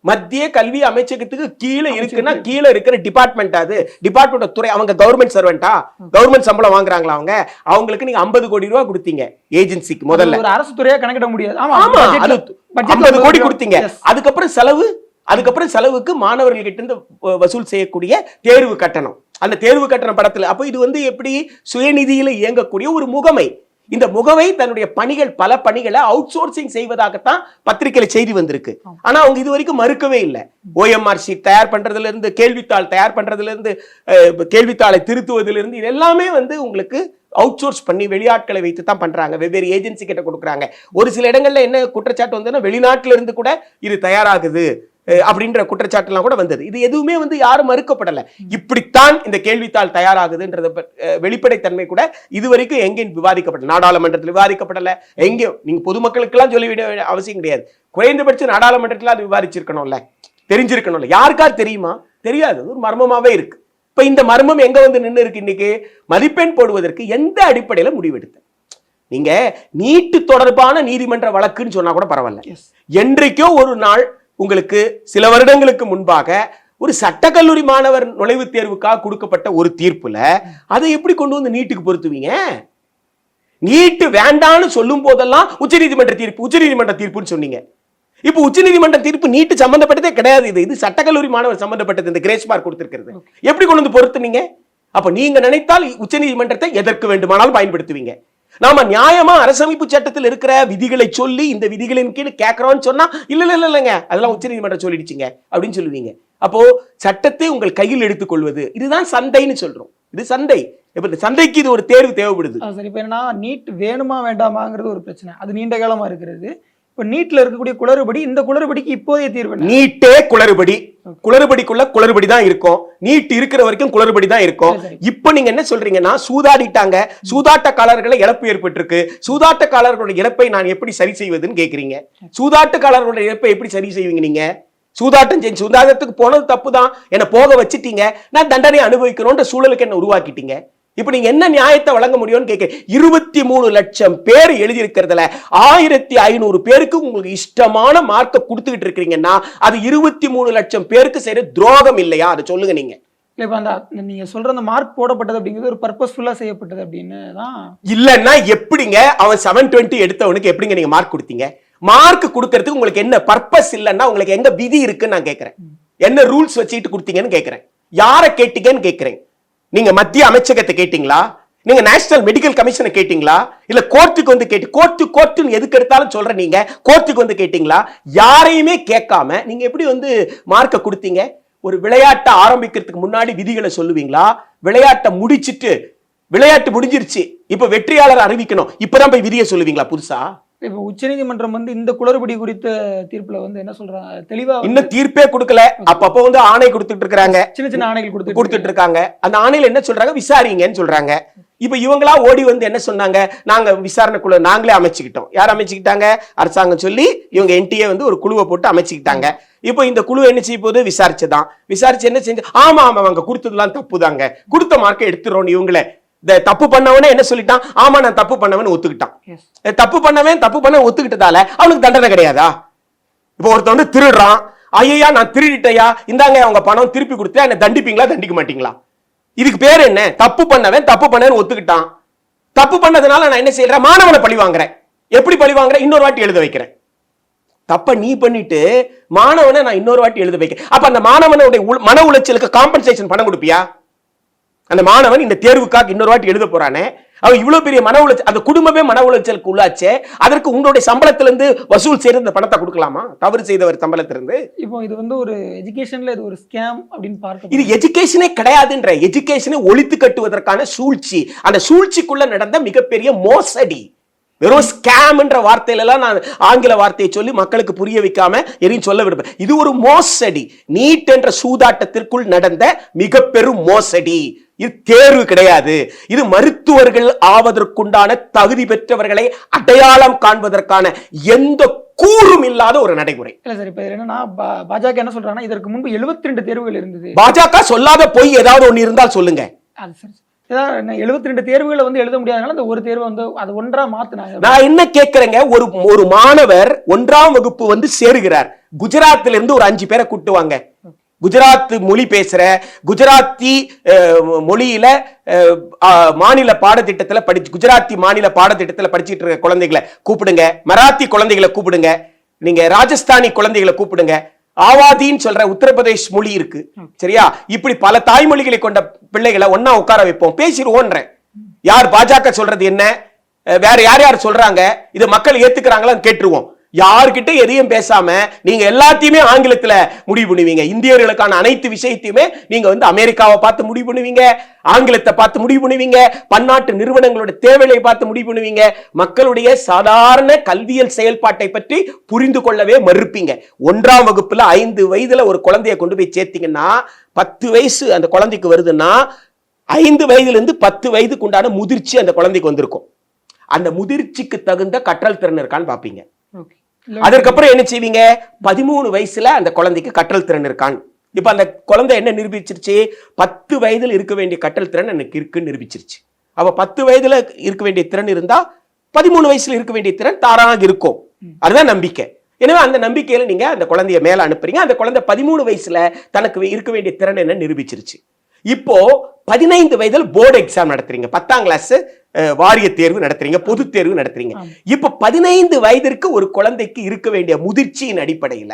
Speaker 2: மத்திய கல்வி அமைச்சகத்துக்கு கீழே இருக்குன்னா கீழே இருக்கிற டிபார்ட்மெண்ட் அது. டிபார்ட்மெண்ட் துறை அவங்க கவர்மெண்ட் சர்வெண்டா கவர்மெண்ட் சம்பளம் வாங்குறாங்களா அவங்க? அவங்களுக்கு நீங்க 50 கோடி ரூபாய் கொடுத்தீங்க ஏஜென்சிக்கு முதல்ல.
Speaker 3: ஒரு அரசு துறையா கணக்கிட முடியாது. ஆமா
Speaker 2: ஆமா
Speaker 3: budgetல-
Speaker 2: அது
Speaker 3: budgetல
Speaker 2: 50 கோடி கொடுத்தீங்க. அதுக்கப்புறம் செலவு? அதுக்கப்புறம் செலவுக்கு மாணவர்கள் கிட்ட இருந்து வசூல் செய்யக்கூடிய தேர்வு கட்டணம். அந்த தேர்வு கட்டண படத்துல அப்ப இது வந்து எப்படி? சுயநிதியில இயங்கக்கூடிய ஒரு முகமை. இந்த முகமை தன்னுடைய பணிகள் பல பணிகளை அவுட் சோர்சிங் செய்வதாகத்தான் பத்திரிகையில செய்தி வந்திருக்கு. ஆனா அவங்க இது வரைக்கும் மறுக்கவே இல்லை. ஓஎம்ஆர் ஷீட் தயார் பண்றதுல இருந்து கேள்வித்தாள் தயார் பண்றதுல இருந்து கேள்வித்தாளை திருத்துவதிலிருந்து இருந்து இது எல்லாமே வந்து உங்களுக்கு அவுட் சோர்ஸ் பண்ணி வெளியாட்களை வைத்து தான் பண்றாங்க. வெவ்வேறு ஏஜென்சி கிட்ட கொடுக்குறாங்க. ஒரு சில இடங்கள்ல என்ன குற்றச்சாட்டு வந்ததுன்னா வெளிநாட்டுல இருந்து கூட இது தயாராகுது. அப்படின்ற குற்றச்சாட்டுலாம் கூட வந்தது. இது எதுவுமே வந்து யாரும் மறுக்கப்படல. இப்படித்தான் இந்த கேள்வித்தாள் தயாராகுதுன்றத வெளிப்படைத்தன்மை கூட இதுவரைக்கும் எங்கேயும் விவாதிக்கப்படல. நாடாளுமன்றத்தில் விவாதிக்கப்படல. எங்கேயும் நீங்க பொதுமக்களுக்கெல்லாம் சொல்லிவிட வேண்டிய அவசியம் கிடையாது. குறைந்தபட்சம் நாடாளுமன்றத்தில் அது விவாதிச்சிருக்கணும்ல. தெரிஞ்சிருக்கணும்ல. யாருக்கார் தெரியுமா? தெரியாது. ஒரு மர்மமாவே இருக்கு. இப்ப இந்த மர்மம் எங்க வந்து நின்று இருக்கு இன்னைக்கு? மதிப்பெண் போடுவதற்கு எந்த அடிப்படையில முடிவெடுத்த நீங்க நீட்டு தொடர்பான நீதிமன்ற வழக்குன்னு சொன்னா கூட பரவாயில்ல. என்றைக்கோ ஒரு நாள் உங்களுக்கு சில வருடங்களுக்கு முன்பாக ஒரு சட்டக்கல்லூரி மாணவர் நுழைவுத் தேர்வுக்காக கொடுக்கப்பட்ட ஒரு தீர்ப்புல அதை எப்படி கொண்டு வந்து நீட்டுக்கு பொருத்துவீங்க? நீட்டு வேண்டான்னு சொல்லும் போதெல்லாம் உச்சநீதிமன்ற தீர்ப்பு உச்சநீதிமன்ற தீர்ப்புன்னு சொன்னீங்க. இப்போ உச்சநீதிமன்ற தீர்ப்பு நீட்டு சம்பந்தப்பட்டதே கிடையாது இது. இது சட்டக்கல்லூரி மாணவர் சம்பந்தப்பட்டது இந்த கிரேஸ் மார்க் கொடுத்திருக்கிறது. எப்படி கொண்டு வந்து பொறுத்துனீங்க அப்ப நீங்க நினைத்தால் உச்சநீதிமன்றத்தை எதற்கு வேண்டுமானாலும் பயன்படுத்துவீங்க. நாம நியாயமா அரசமைப்பு சட்டத்தில் இருக்கிற விதிகளை சொல்லி இந்த விதிகளின் கீழ் கேட்கிறோம்னு சொன்னா இல்ல இல்ல இல்ல இல்லைங்க. அதெல்லாம் உச்சநீதிமன்றம் சொல்லிடுச்சுங்க. அப்படின்னு சொல்லுவீங்க. அப்போ சட்டத்தை உங்கள் கையில் எடுத்துக்கொள்வது இதுதான் சந்தைன்னு சொல்றோம். இது சந்தை. இப்ப இந்த சந்தைக்கு இது ஒரு தேர்வு தேவைப்படுது.
Speaker 3: சரி. இப்போ என்னன்னா நீட் வேணுமா வேண்டாமாங்கிறது ஒரு பிரச்சனை. அது நீண்ட காலமா இருக்கிறது. இப்போ நீட்ல இருக்கக்கூடிய குளறுபடி இந்த குளறுபடிக்கு இப்போதைய தீர்வு
Speaker 2: நீட்டே குளறுபடி. குளறுபடிக்குள்ள குளறுபடி தான் இருக்கும். நீட் இருக்கிற வரைக்கும் குளறுபடி தான் இருக்கும். இப்போ நீங்க என்ன சொல்றீங்கன்னா சூதாடிட்டாங்க. சூதாட்டக்காரர்களை இழப்பு ஏற்பட்டிருக்கு. சூதாட்டக்காரர்களுடைய இழப்பை நான் எப்படி சரி செய்வதுன்னு கேக்குறீங்க. சூதாட்டக்காரர்களுடைய இழப்பை எப்படி சரி செய்வீங்க நீங்க? சூதாட்டம் செஞ்சு சூதாட்டத்துக்கு போனது தப்பு தான் என்னை போக வச்சிட்டீங்க. நான் தண்டனை அனுபவிக்கணும்ன்ற சூழலுக்கு என்ன உருவாக்கிட்டீங்க. இப்போ நீங்க என்ன நியாயத்தை வழங்க முடியும்னு கேட்க இருபத்தி மூணு லட்சம் பேர் எழுதியிருக்கிறதுல ஆயிரத்தி ஐநூறு பேருக்கு உங்களுக்கு இஷ்டமான மார்க்கை கொடுத்துக்கிட்டு இருக்கிறீங்கன்னா அது இருபத்தி மூணு லட்சம் பேருக்கு செய்யற துரோகம் இல்லையா? அதை சொல்லுங்க நீங்க.
Speaker 3: இல்லை இப்போ அந்த நீங்க சொல்ற அந்த மார்க் போடப்பட்டது அப்படிங்கிறது ஒரு பர்பஸ்ஃபுல்லா செய்யப்பட்டது அப்படின்னு தான்.
Speaker 2: இல்லன்னா எப்படிங்க அவன் செவன் டுவெண்ட்டி எடுத்தவனுக்கு எப்படிங்க நீங்க மார்க் கொடுத்தீங்க? மார்க் கொடுக்கறதுக்கு உங்களுக்கு என்ன பர்பஸ் இல்லைன்னா உங்களுக்கு எங்க விதி இருக்குன்னு நான் கேட்கறேன். என்ன ரூல்ஸ் வச்சுக்கிட்டு கொடுத்தீங்கன்னு கேட்கறேன். யாரை கேட்டீங்கன்னு கேட்கறேன். நீங்க மத்திய அமைச்சகத்தை கேட்டீங்களா? நீங்க நேஷனல் மெடிக்கல் கமிஷனை கேட்டீங்களா? இல்ல கோர்ட்டுக்கு வந்து கேட்டு கோர்ட்டு கோர்ட்டுன்னு எதுக்கு எடுத்தாலும் சொல்ற நீங்க கோர்ட்டுக்கு வந்து கேட்டீங்களா? யாரையுமே கேட்காம நீங்க எப்படி வந்து மார்க்கை கொடுத்தீங்க? ஒரு விளையாட்டை ஆரம்பிக்கிறதுக்கு முன்னாடி விதிகளை சொல்லுவீங்களா? விளையாட்டை முடிச்சிட்டு விளையாட்டு முடிஞ்சிருச்சு இப்ப வெற்றியாளர் அறிவிக்கணும் இப்பதான் போய் விதியை சொல்லுவீங்களா புதுசா?
Speaker 3: இப்போ உச்சநீதிமன்றம் வந்து இந்த குளறுபடி குறித்த தீர்ப்புல வந்து என்ன சொல்றாங்க தெளிவா
Speaker 2: இன்னும் தீர்ப்பே கொடுக்கல. அப்பப்ப வந்து ஆணை கொடுத்துட்டு இருக்காங்க
Speaker 3: சின்ன சின்ன ஆணைகள் கொடுத்து
Speaker 2: கொடுத்துட்டு இருக்காங்க. அந்த ஆணையில என்ன சொல்றாங்க? விசாரிங்கன்னு சொல்றாங்க. இப்ப இவங்களா ஓடி வந்து என்ன சொன்னாங்க? நாங்க விசாரணை குழு நாங்களே அமைச்சுக்கிட்டோம். யார் அமைச்சுக்கிட்டாங்க? அரசாங்கம் சொல்லி இவங்க என்டிஏ வந்து ஒரு குழுவை போட்டு அமைச்சுக்கிட்டாங்க. இப்போ இந்த குழு என்ன செய்ய போகுது? விசாரிச்சுதான். விசாரிச்சு என்ன செஞ்சு ஆமா ஆமா அவங்க கொடுத்ததெல்லாம் தப்பு தாங்க கொடுத்த மார்க்கை எடுத்துறோம் இவங்கள. இந்த தப்பு பண்ணவனே என்ன சொல்லிட்டான்? ஆமா நான் தப்பு பண்ணவன் ஒத்துக்கிட்டான். தப்பு பண்ணவன் தப்பு பண்ண ஒத்துக்கிட்டதால அவனுக்கு தண்டனை கிடையாதா? இப்போ ஒருத்தன் வந்து திருடுறான். ஐயா நான் திருடிட்டையா இந்தாங்க அவங்க பணம் திருப்பி கொடுத்தா என்ன தண்டிப்பீங்களா தண்டிக்க மாட்டீங்களா? இதுக்கு பேர் என்ன? தப்பு பண்ணவன் தப்பு பண்ணவன் ஒத்துக்கிட்டான். தப்பு பண்ணதுனால நான் என்ன செய்யறேன்? மாணவனை பழி வாங்குறேன். எப்படி பழி வாங்குறேன்? இன்னொரு வாட்டி எழுத வைக்கிறேன். தப்ப நீ பண்ணிட்டு மாணவனை நான் இன்னொரு வாட்டி எழுத வைக்கிறேன். அப்ப அந்த மாணவனுடைய மன உளைச்சலுக்கு காம்பன்சேஷன் பணம் கொடுப்பியா? அந்த மாணவன் இந்த தேர்வுக்காக இன்னொரு வாட்டி எழுத போறானே அவன் இவ்வளவு பெரிய மன உளைச்சல் அந்த குடும்பமே மன உளைச்சலுக்கு உள்ளாச்சே அதற்கு உங்களுடைய சம்பளத்திலிருந்து வசூல் செய்து இந்த பணத்தை கொடுக்கலாமா? தவறு செய்தவர் சம்பளத்திலிருந்து.
Speaker 3: இப்போ இது வந்து ஒரு எஜுகேஷன்ல இது ஒரு ஸ்கேம் அப்படின்னு பார்க்க
Speaker 2: இது எஜுகேஷனே கிடையாதுன்ற எஜுகேஷனை ஒழித்து கட்டுவதற்கான சூழ்ச்சி. அந்த சூழ்ச்சிக்குள்ள நடந்த மிகப்பெரிய மோசடி. வெறும் ஸ்கேம்ன்ற வார்த்தையில எல்லாம் நான் ஆங்கில வார்த்தையை சொல்லி மக்களுக்கு புரிய வைக்காம எதையும் சொல்ல விரும்புறேன் இது ஒரு மோசடி. நீட் என்ற சூதாட்டத்திற்குள் நடந்த மிக பெரும் மோசடி. இது தேர்வு கிடையாது. இது மருத்துவர்கள் ஆவதற்குண்டான தகுதி பெற்றவர்களை அடையாளம் காண்பதற்கான எந்த கூறும் இல்லாத ஒரு நடைமுறை.
Speaker 3: இல்ல சார் இப்போ என்னன்னா பாஜக என்ன சொல்றாங்கன்னா இதற்கு முன்பு 72 ரெண்டு தேர்வுகள் இருந்தது.
Speaker 2: பாஜக சொல்லாத பொய் ஏதாவது ஒண்ணு இருந்தால் சொல்லுங்க.
Speaker 3: அது சரி எழுபத்தி ரெண்டு தேர்வுகளை வந்து எழுத முடியாதனால அந்த ஒரு தேர்வை வந்து அது ஒன்றா மாத்தினாங்க.
Speaker 2: நான் என்ன கேட்கிறேங்க ஒரு ஒரு மாணவர் ஒன்றாம் வகுப்பு வந்து சேருகிறார். குஜராத்ல இருந்து ஒரு அஞ்சு பேரை கூட்டுவாங்க குஜராத் மொழி பேசுற குஜராத்தி மொழியில மாநில பாடத்திட்டத்துல படிச்சு குஜராத்தி மாநில பாடத்திட்டத்துல படிச்சிட்டு இருக்க குழந்தைகளை கூப்பிடுங்க. மராத்தி குழந்தைகளை கூப்பிடுங்க. நீங்க ராஜஸ்தானி குழந்தைகளை கூப்பிடுங்க. ஆவாதின்னு சொல்ற உத்தரப்பிரதேஷ் மொழி இருக்கு. சரியா? இப்படி பல தாய்மொழிகளை கொண்ட பிள்ளைகளை ஒண்ணா உட்கார வைப்போம். பேசிடுவோன்றேன் யார் பாஜக சொல்றது என்ன? வேற யார் யார் சொல்றாங்க? இதை மக்கள் ஏத்துக்கிறாங்களான்னு கேட்டுருவோம். யார்கிட்ட எதையும் பேசாம நீங்க எல்லாத்தையுமே ஆங்கிலத்துல முடிவு பண்ணுவீங்க. இந்தியர்களுக்கான அனைத்து விஷயத்தையுமே நீங்க வந்து அமெரிக்காவை பார்த்து முடிவு பண்ணுவீங்க. ஆங்கிலத்தை பார்த்து முடிவு பண்ணுவீங்க. பன்னாட்டு நிறுவனங்களோட தேவைகளை பார்த்து முடிவு பண்ணுவீங்க. மக்களுடைய சாதாரண கல்வியல் செயல்பாட்டை பற்றி புரிந்து கொள்ளவே மறுப்பீங்க. ஒன்றாம் வகுப்புல ஐந்து வயதுல ஒரு குழந்தைய கொண்டு போய் சேர்த்தீங்கன்னா பத்து வயசு அந்த குழந்தைக்கு வருதுன்னா ஐந்து வயதுலேருந்து பத்து வயதுக்கு உண்டான முதிர்ச்சி அந்த குழந்தைக்கு வந்திருக்கும். அந்த முதிர்ச்சிக்கு தகுந்த கற்றல் திறன் இருக்கான்னு பாப்பீங்க
Speaker 3: ஓகே.
Speaker 2: அதற்கப்புறம் என்ன செய்வீங்க? பதிமூணு வயசுல அந்த குழந்தைக்கு கற்றல் திறன் இருக்கான். இப்ப அந்த குழந்தை என்ன நிரூபிச்சிருச்சு? பத்து வயதுல இருக்க வேண்டிய கற்றல் திறன் எனக்கு இருக்குன்னு நிரூபிச்சிருச்சு. அப்ப பத்து வயதுல இருக்க வேண்டிய திறன் இருந்தா பதிமூணு வயசுல இருக்க வேண்டிய திறன் தாராளமாக இருக்கும். அதுதான் நம்பிக்கை. எனவே அந்த நம்பிக்கையில நீங்க அந்த குழந்தைய மேல அனுப்புறீங்க. அந்த குழந்தை பதிமூணு வயசுல தனக்கு இருக்க வேண்டிய திறன் என்ன நிரூபிச்சிருச்சு? இப்போ பதினைந்து வயதில் போர்டு எக்ஸாம் நடத்துறீங்க. பத்தாம் கிளாஸ் வாரிய தேர்வு நடத்துறீங்க பொது தேர்வு நடத்துறீங்க. இப்ப பதினைந்து வயதிற்கு ஒரு குழந்தைக்கு இருக்க வேண்டிய முதிர்ச்சியின் அடிப்படையில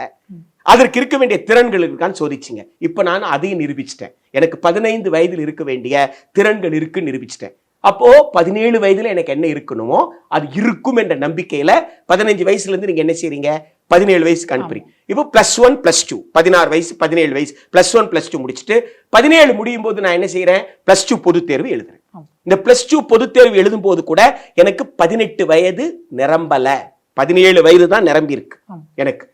Speaker 2: அதற்கு இருக்க வேண்டிய திறன்கள் இருக்கான்னு சோதிச்சிங்க. இப்ப நான் அதையும் நிரூபிச்சிட்டேன். எனக்கு பதினைந்து வயதில் இருக்க வேண்டிய திறன்கள் இருக்குன்னு நிரூபிச்சிட்டேன். அப்போ பதினேழு வயதுல எனக்கு என்ன இருக்கணுமோ அது இருக்கும் என்ற நம்பிக்கையில பதினஞ்சு வயசுல இருந்து நீங்க என்ன செய்றீங்க? பதினேழு வயசுக்கு அனுப்புறீங்க இப்போ பிளஸ் ஒன் பிளஸ் டூ பதினாறு வயசு பதினேழு வயசு. பிளஸ் ஒன் பிளஸ் டூ முடிச்சுட்டு பதினேழு முடியும் போது நான் என்ன செய்றேன்? பிளஸ் டூ பொது தேர்வு எழுதுறேன். இந்த பிளஸ் டூ பொது தேர்வு எழுதும் போது கூட எனக்கு பதினெட்டு வயது நிரம்பல. பதினேழு வயது தான் நிரம்பி இருக்கு. எனக்கு.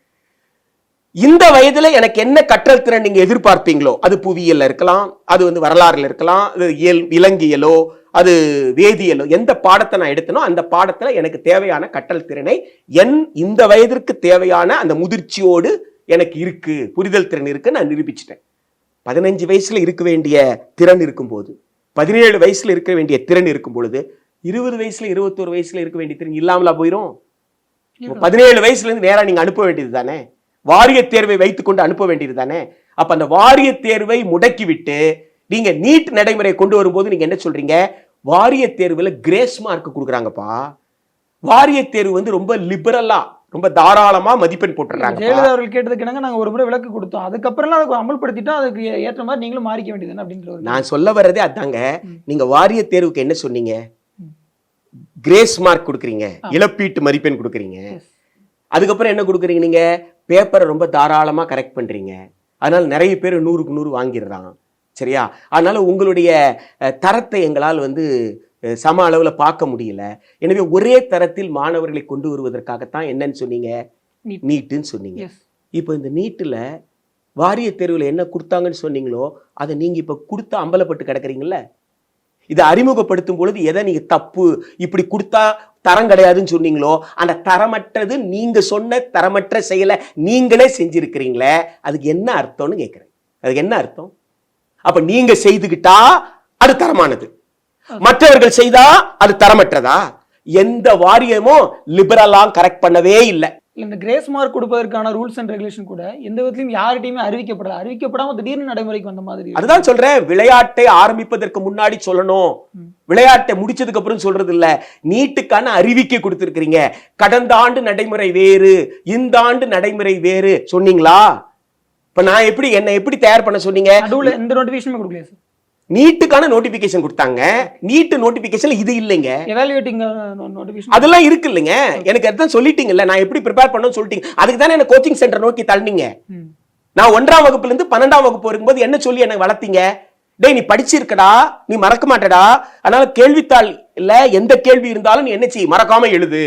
Speaker 2: இந்த வயதுல எனக்கு என்ன கற்றல் திறன் நீங்க எதிர்பார்ப்பீங்களோ அது புவியியல்ல இருக்கலாம் அது வந்து வரலாறுல இருக்கலாம் இயல் இலங்கியலோ அது வேதியியலோ எந்த பாடத்தை நான் எடுத்தனோ அந்த பாடத்துல எனக்கு தேவையான கற்றல் திறனை என் இந்த வயதிற்கு தேவையான அந்த முதிர்ச்சியோடு எனக்கு இருக்கு புரிதல் திறன் இருக்கு நான் நிரூபிச்சிட்டேன். பதினஞ்சு வயசுல இருக்க வேண்டிய திறன் இருக்கும்போது பதினேழு வயசுல இருக்க வேண்டிய திறன் இருக்கும் பொழுது இருபது வயசுல இருபத்தோரு வயசுல இருக்க வேண்டிய திறன் இல்லாமலா போயிரும்? பதினேழு வயசுல இருந்து நேரா நீங்க அனுப்ப வேண்டியது தானே? வாரிய தேர்வை வைத்துக்கொண்டு அனுப்ப வேண்டியது தானே? அப்ப அந்த வாரிய தேர்வை முடக்கி நீங்க நீட் நடைமுறை கொண்டு வரும்போது நீங்க என்ன சொல்றீங்க? வாரிய தேர்வுல கிரேஸ் மார்க் கொடுக்குறாங்கப்பா. வாரிய தேர்வு வந்து ரொம்ப லிபரலா ரொம்ப தாராளமா மதிப்பெண் போட்டுறாங்க
Speaker 3: ஜெயலலிதா அவர்கள் கேட்டதுக்கு என்னங்க நாங்க ஒரு முறை விளக்கு கொடுத்தோம். அதுக்கப்புறம் அதை அமல்படுத்திட்டோம். அதுக்கு ஏற்ற மாதிரி நீங்களும் மாறிக்க வேண்டியது அப்படின்ற
Speaker 2: நான் சொல்ல வர்றதே அதாங்க. நீங்க வாரிய தேர்வுக்கு என்ன சொன்னீங்க. கிரேஸ் மார்க் கொடுக்குறீங்க. இழப்பீட்டு மதிப்பெண் கொடுக்குறீங்க. அதுக்கப்புறம் என்ன கொடுக்குறீங்க நீங்க? பேப்பரை ரொம்ப தாராளமா கரெக்ட் பண்றீங்க. அதனால நிறைய பேர் நூறுக்கு நூறு வாங்கிடுறான். சரியா? அதனால உங்களுடைய தரத்தை எங்களால் வந்து சம அளவுல பார்க்க முடியல. எனவே ஒரே தரத்தில் மாணவர்களை கொண்டு வருவதற்காகத்தான் என்னன்னு சொன்னீங்க. நீட்டுன்னு சொன்னீங்க. இப்போ இந்த நீட்டில் வாரிய தேர்வில் என்ன கொடுத்தாங்கன்னு சொன்னீங்களோ அதை நீங்கள் இப்போ கொடுத்து அம்பலப்பட்டு கிடக்குறீங்கல்ல? இதை அறிமுகப்படுத்தும் பொழுது எதை நீங்க தப்பு இப்படி கொடுத்தா தரம் கிடையாதுன்னு சொன்னீங்களோ அந்த தரமற்றது நீங்க சொன்ன தரமற்ற செயலை நீங்களே செஞ்சிருக்கிறீங்களே அதுக்கு என்ன அர்த்தம்னு கேட்குறேன் அதுக்கு என்ன அர்த்தம்? அப்ப நீங்க செய்துகிட்டா அது தரமானது. மற்றவர்கள் செய்தா அது தரமற்றதா? எந்த வாரியமும் லிபரலா கரெக்ட் பண்ணவே இல்லை.
Speaker 3: இந்த கிரேஸ் மார்க் கொடுப்பதற்கான ரூல்ஸ் அண்ட் ரெகுலேஷன் கூட எந்த விதத்திலையும் யார்கிட்டயுமே அறிவிக்கப்படல. அறிவிக்கப்படாம திடீர்னு நடைமுறைக்கு வந்த மாதிரி.
Speaker 2: அதுதான் சொல்றேன். விளையாட்டை ஆரம்பிப்பதற்கு முன்னாடி சொல்லணும். விளையாட்டை முடிச்சதுக்கு அப்புறம் சொல்றது இல்ல. நீட்டுக்கான அறிவிக்கை கொடுத்திருக்கிறீங்க. கடந்த ஆண்டு நடைமுறை வேறு இந்த ஆண்டு நடைமுறை வேறு. சொன்னீங்களா? இப்ப நான் எப்படி என்ன எப்படி தயார் பண்ண சொன்னீங்க?
Speaker 3: நடுவுல எந்த நோட்டிபிகேஷனுமே கொடுக்கலையா சார்
Speaker 2: நீட்டுக்கான நோட்டிபிகேஷன் கொடுத்தாங்க. நீட்டு நோட்டிபிகேஷன்ல இது இல்லைங்க.
Speaker 3: எவாலுவேட்டிங்
Speaker 2: அதெல்லாம் இருக்கு இல்லைங்க எனக்கு அதான் சொல்லிட்டீங்கல்ல நான் எப்படி ப்ரிப்பேர் பண்ணணும்னு சொல்லிட்டீங்க. அதுக்கு தானே என்ன கோச்சிங் சென்டர் நோக்கி தள்ளினீங்க. நான் ஒன்றாம் வகுப்புல இருந்து பன்னெண்டாம் வகுப்பு வரும்போது என்ன சொல்லி எனக்கு வளர்த்தீங்க? டேய் நீ படிச்சிருக்கடா நீ மறக்க மாட்டடா. அதனால கேள்வித்தாள் இல்ல எந்த கேள்வி இருந்தாலும் நீ என்ன செய்? மறக்காம எழுது.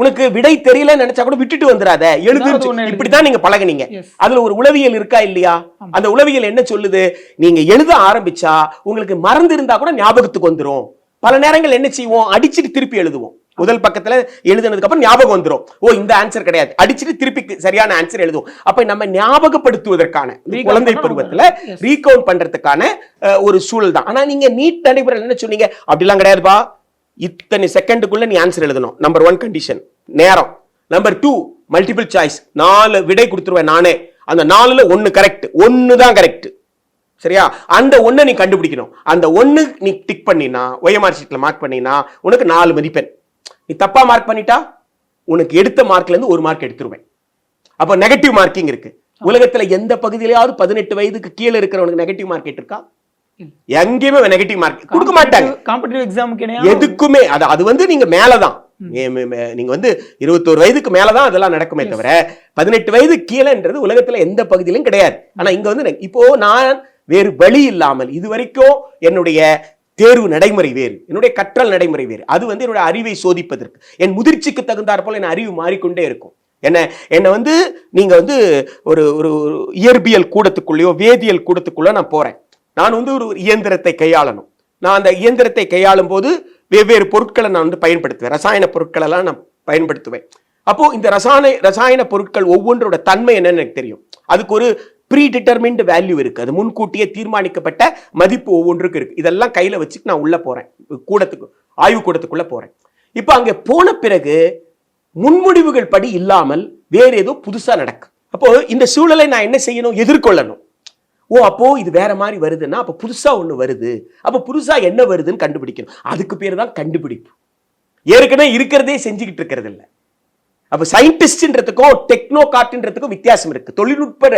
Speaker 2: உனக்கு விடை தெரியலன்னு நினைச்சா கூட விட்டுட்டு வந்துடாத எழுது
Speaker 3: ஏதாவது ஒண்ணு எழுது.
Speaker 2: இப்படித்தான் நீங்க பழகுனீங்க. அதுல ஒரு உளவியல் இருக்கா இல்லையா. அந்த உளவியல் என்ன சொல்லுது? நீங்க எழுத ஆரம்பிச்சா உங்களுக்கு மறந்து இருந்தா கூட ஞாபகத்துக்கு வந்துரும். பல நேரங்கள் என்ன செய்வோம்? அடிச்சிட்டு திருப்பி எழுதுவோம். முதல் பக்கத்துல எழுதுனதுக்கு அப்புறம் ஞாபகம் வந்துரும். ஓ இந்த ஆன்சர் கிடையாது. அடிச்சிட்டு திருப்பி சரியான ஆன்சர் எழுதுவோம். அப்ப நம்ம ஞாபகப்படுத்துவதற்கான குழந்தை பருவத்துல. ரீகவுண்ட் பண்றதுக்கான ஒரு சூழல் தான் ஆனா நீங்க நீட் நடைமுறை என்ன சொன்னீங்க? அப்படிலாம் கிடையாதுப்பா. இத்தனை செகண்டுக்குள்ள நீ ஆன்சர் எழுதணும். நம்பர் ஒன் கண்டிஷன் நேரம். நம்பர் டூ மல்டிபிள் சாய்ஸ் நாலு விடை கொடுத்துருவேன் நானே. அந்த நாலுல ஒன்னு கரெக்ட் ஒன்னு தான் கரெக்ட் சரியா? அந்த ஒன்றை நீ கண்டுபிடிக்கணும். அந்த ஒன்னு நீ டிக் பண்ணினா ஒயமார் ஷீட்ல மார்க் பண்ணினா உனக்கு நாலு மதிப்பெண். நீ தப்பா மார்க் பண்ணிட்டா உனக்கு எடுத்த மார்க்ல இருந்து ஒரு மார்க் எடுத்துருவேன். அப்போ நெகட்டிவ் மார்க்கிங் இருக்கு. உலகத்துல எந்த பகுதியிலையாவது பதினெட்டு வயதுக்கு கீழே இருக்கிறவனுக்கு நெகட்டிவ் மார்க் இருக்கா எங்கேயுமே நெகட்டிவ் மார்க் கொடுக்க மாட்டாங்க.
Speaker 3: காம்படிட்டிவ் எக்ஸாமுக்கு
Speaker 2: எதுக்குமே. அது அது வந்து நீங்க மேலதான். நீங்க வந்து இருபத்தோரு வயதுக்கு மேலதான் அதெல்லாம் நடக்குமே தவிர பதினெட்டு வயது கீழேன்றது உலகத்துல எந்த பகுதியிலும் கிடையாது. ஆனா இங்க வந்து இப்போ நான் வேறு வழி இல்லாமல் இது வரைக்கும் என்னுடைய தேர்வு நடைமுறை வேறு என்னுடைய கற்றல் நடைமுறை வேறு. அது வந்து என்னுடைய அறிவை சோதிப்பதற்கு. என் முதிர்ச்சிக்கு தகுந்தாற் போல என் அறிவு மாறிக்கொண்டே இருக்கும். என்ன என்னை வந்து நீங்க வந்து ஒரு ஒரு ஒரு இயற்பியல் கூடத்துக்குள்ளேயோ வேதியியல் கூடத்துக்குள்ளோ நான் போறேன். நான் வந்து ஒரு இயந்திரத்தை கையாளணும். நான் அந்த இயந்திரத்தை கையாளும் போது வெவ்வேறு பொருட்களை நான் வந்து பயன்படுத்துவேன். ரசாயன பொருட்களெல்லாம் நான் பயன்படுத்துவேன். அப்போ இந்த ரசாயன ரசாயன பொருட்கள் ஒவ்வொன்றோட தன்மை என்னன்னு எனக்கு தெரியும். அதுக்கு ஒரு ப்ரீ டிட்டர்மின்டு வேல்யூ இருக்கு. அது முன்கூட்டியே தீர்மானிக்கப்பட்ட மதிப்பு ஒவ்வொன்றுக்கும் இருக்கு. இதெல்லாம் கையில வச்சுட்டு நான் உள்ள போறேன். கூடத்துக்கு ஆய்வு கூடத்துக்குள்ள போறேன். இப்போ அங்க போன பிறகு முன்முடிவுகள் படி இல்லாமல் வேற ஏதோ புதுசா நடக்கும் அப்போ இந்த சூழலை நான் என்ன செய்யணும்? எதிர்கொள்ளணும். ஓ அப்போ இது வேற மாதிரி வருதுன்னா அப்போ புதுசா ஒண்ணு வருது. அப்போ புதுசா என்ன வருதுன்னு கண்டுபிடிக்கணும். அதுக்கு பேர் தான் கண்டுபிடிப்பு. ஏற்கனவே இருக்கிறதே செஞ்சுக்கிட்டு இருக்கிறது இல்ல. அப்ப சயின்டிஸ்ட்ன்றதுக்கும் டெக்னோ காட்டுன்றதுக்கும் வித்தியாசம் இருக்கு. தொழில்நுட்ப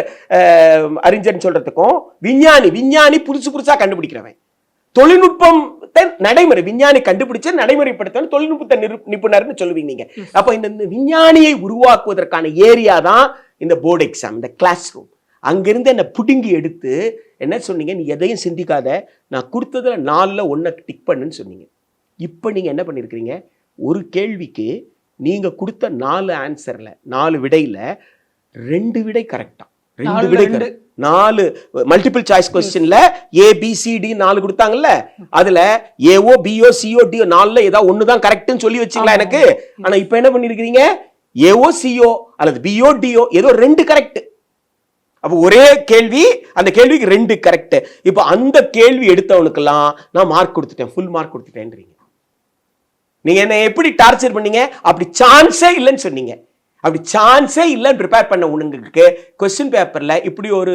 Speaker 2: அறிஞர்னு சொல்றதுக்கும் விஞ்ஞானி விஞ்ஞானி புதுசு புதுசா கண்டுபிடிக்கிறவன். தொழில்நுட்பம் நடைமுறை விஞ்ஞானி கண்டுபிடிச்ச நடைமுறைப்படுத்த தொழில்நுட்பத்தை நிரு- நிபுணர்னு சொல்லுவீங்க நீங்க. அப்ப இந்த விஞ்ஞானியை உருவாக்குவதற்கான ஏரியா தான் இந்த போர்டு எக்ஸாம் இந்த கிளாஸ் ரூம் அங்கிருந்து என்னை புடுங்கி எடுத்து என்ன சொன்னீங்க? நீ எதையும் சிந்திக்காத. நான் கொடுத்ததுல நாலுல ஒன்றை டிக் பண்ணுன்னு சொன்னீங்க. இப்போ நீங்க என்ன பண்ணிருக்கிறீங்க? ஒரு கேள்விக்கு நீங்க கொடுத்த நாலு ஆன்சர்ல நாலு விடையில ரெண்டு விடை கரெக்டா ரெண்டு விடை. நாலு மல்டிபிள் சாய்ஸ் கொஸ்டின்ல ஏ பி சி டி நாலு கொடுத்தாங்கல்ல? அதுல ஏஓ பிஓ சிஓ டிஓ நாலுல ஏதாவது ஒன்று தான் கரெக்ட்னு சொல்லி வச்சீங்களா. எனக்கு? ஆனா இப்போ என்ன பண்ணிருக்கீங்க ஏஓ சிஓ அல்லது பிஓ டிஓ ஏதோ ரெண்டு கரெக்ட் அப்போ ஒரே கேள்வி அந்த கேள்விக்கு ரெண்டு கரெக்ட் இப்போ அந்த கேள்வி எடுத்தவனுக்கெல்லாம் நான் மார்க் கொடுத்துட்டேன் ஃபுல் மார்க் கொடுத்துட்டேன்றீங்க. நீங்க என்ன எப்படி டார்ச்சர் பண்ணீங்க? அப்படி சான்ஸே இல்லைன்னு சொன்னீங்க. அப்படி சான்ஸே இல்லைன்னு ப்ரிப்பேர் பண்ண உனங்களுக்கு கொஸ்டின் பேப்பர்ல இப்படி ஒரு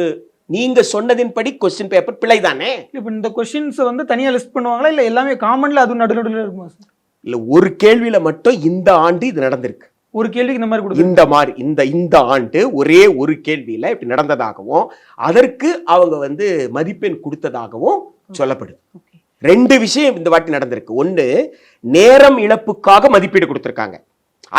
Speaker 2: நீங்க சொன்னதின்படி கொஸ்டின் பேப்பர் பிழை தானே
Speaker 3: இப்போ இந்த கொஸ்டின்ஸ் வந்து தனியா லிஸ்ட் பண்ணுவாங்களா? இல்ல எல்லாமே காமன்ல அது நடு நடுவில் இருக்குமா சார்
Speaker 2: இல்ல ஒரு கேள்வியில மட்டும் இந்த ஆண்டு இது நடந்திருக்கு.
Speaker 3: ஒரு கேள்விக்கு இந்த மாதிரி கொடுத்து
Speaker 2: இந்த மாதிரி இந்த இந்த ஆண்டு ஒரே ஒரு கேள்வியில இப்படி நடந்ததாகவும் அதற்கு அவங்க வந்து மதிப்பெண் கொடுத்ததாகவும் சொல்லப்படுது. ரெண்டு விஷயம் இந்த வாட்டி நடந்திருக்கு. ஒண்ணு நேரம் இழப்புக்காக மதிப்பீடு கொடுத்திருக்காங்க.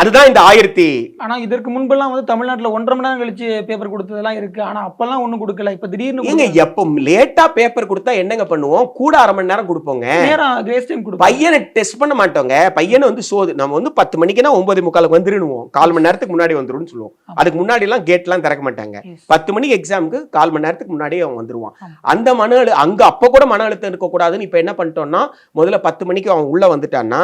Speaker 2: அதுதான் இந்த ஆயிரத்தி
Speaker 3: ஆனா இதற்கு முன்பெல்லாம் வந்து தமிழ்நாட்டுல ஒன்றரை மணி நேரம் கழிச்சு பேப்பர் கொடுத்ததெல்லாம் இருக்கு. ஆனா அப்பெல்லாம் ஒண்ணும் கொடுக்கல. இப்ப திடீர்னு
Speaker 2: ஏங்க எப்போ லேட்டா பேப்பர் கொடுத்தா என்னங்க பண்ணுவோம்? கூட அரை மணி நேரம் கொடுப்போங்க.
Speaker 3: நேரம் கிரேஸ் டைம் கொடுப்போம்.
Speaker 2: பையனை டெஸ்ட் பண்ண மாட்டோங்க. பையனை வந்து சோது நம்ம வந்து பத்து மணிக்குனா ஒன்பது முக்காலுக்கு வந்துருணுவோம் கால் மணி நேரத்துக்கு முன்னாடி வந்துரும்னு சொல்லுவோம். அதுக்கு முன்னாடி எல்லாம் கேட் எல்லாம் திறக்க மாட்டாங்க. பத்து மணிக்கு எக்ஸாமுக்கு கால் மணி நேரத்துக்கு முன்னாடியே அவன் வந்துருவான். அந்த மன அழு அங்க அப்ப கூட மன அழுத்தம் இருக்கக்கூடாதுன்னு இப்ப என்ன பண்ணிட்டோம்னா முதல்ல பத்து மணிக்கு அவன் உள்ள வந்துட்டான்னா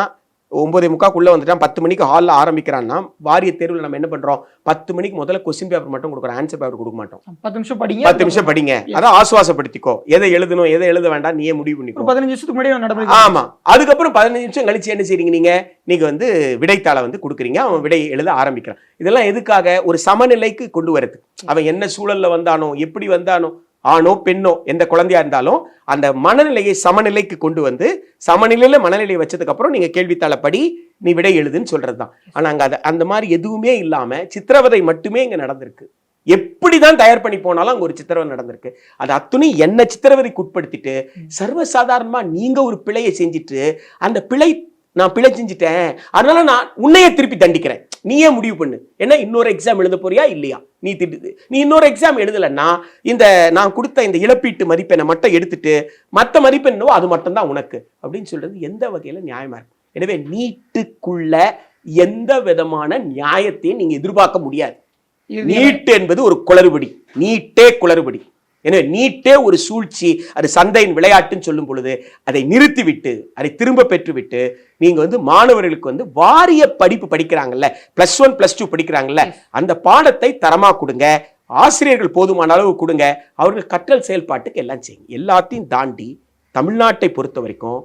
Speaker 2: ஒன்பதே முக்காக்குள்ள வந்துட்டான். பத்து மணிக்கு ஹாலில் ஆரம்பிக்கிறான்னா வாரிய தேர்வில் நம்ம என்ன பண்றோம்? பத்து மணிக்கு முதல்ல கொஸ்டின் பேப்பர் மட்டும் கொடுக்குறோம். ஆன்சர் பேப்பர் கொடுக்க மாட்டோம்.
Speaker 3: பத்து நிமிஷம் படிங்க.
Speaker 2: பத்து நிமிஷம் படிங்க. அதான் ஆசுவாசப்படுத்திக்கோ. எதை எழுதணும் எதை எழுத வேண்டாம் நீயே முடிவு பண்ணிக்கோ.
Speaker 3: பதினஞ்சு வருஷத்துக்கு முன்னாடி நடவடிக்கை
Speaker 2: ஆமா. அதுக்கப்புறம் பதினஞ்சு நிமிஷம் கழிச்சு என்ன செய்றீங்க நீங்க? நீங்க வந்து விடைத்தாளை வந்து கொடுக்குறீங்க. அவன் விடை எழுத ஆரம்பிக்கிறான். இதெல்லாம் எதுக்காக? ஒரு சமநிலைக்கு கொண்டு வரது அவன் என்ன சூழல்ல வந்தானோ எப்படி வந்தானோ ஆணோ பெண்ணோ எந்த குழந்தையா இருந்தாலும் அந்த மனநிலையை சமநிலைக்கு கொண்டு வந்து சமநிலையில மனநிலையை வச்சதுக்கு அப்புறம் நீங்க கேள்வித்தாளை படி நீ விடை எழுதுன்னு சொல்றதுதான். ஆனா அங்க அத- அந்த மாதிரி எதுவுமே இல்லாம சித்திரவதை மட்டுமே இங்க நடந்திருக்கு. எப்படிதான் தயார் பண்ணி போனாலும் அங்க ஒரு சித்திரவதை நடந்திருக்கு. அது அத்துணை என்ன சித்திரவதைக்கு உட்படுத்திட்டு சர்வசாதாரணமா நீங்க ஒரு பிழையை செஞ்சுட்டு அந்த பிழை நான் பிழை செஞ்சுட்டேன் அதனால நான் உன்னையே திருப்பி தண்டிக்கிறேன். நீயே முடிவு பண்ணு. என்ன இன்னொரு எக்ஸாம் எழுத போறியா? இல்லையா. நீ திட்டு நீ இன்னொரு எக்ஸாம் எழுதலைன்னா இந்த நான் கொடுத்த இந்த இழப்பீட்டு மதிப்பெண்ணை மட்டும் எடுத்துட்டு மற்ற மதிப்பெண்ணோ அது மட்டும்தான் உனக்கு. அப்படின்னு சொல்றது எந்த வகையில நியாயமா இருக்கும். எனவே நீட்டுக்குள்ள எந்த விதமான நியாயத்தையும் நீங்க எதிர்பார்க்க முடியாது. நீட் என்பது ஒரு குளறுபடி. நீட்டே குளறுபடி. எனவே நீட்டே ஒரு சூழ்ச்சி அது சந்தையின் விளையாட்டுன்னு சொல்லும் பொழுது அதை நிறுத்திவிட்டு அதை திரும்ப பெற்றுவிட்டு நீங்க வந்து மாணவர்களுக்கு வந்து வாரிய படிப்பு படிக்கிறாங்கல்ல பிளஸ் ஒன் பிளஸ் டூ படிக்கிறாங்கல்ல அந்த பாடத்தை தரமா கொடுங்க ஆசிரியர்கள் போதுமான அளவு கொடுங்க அவர்கள் கற்றல் செயல்பாட்டுக்கு எல்லாம் செய்யுங்க. எல்லாத்தையும் தாண்டி தமிழ்நாட்டை பொறுத்த வரைக்கும்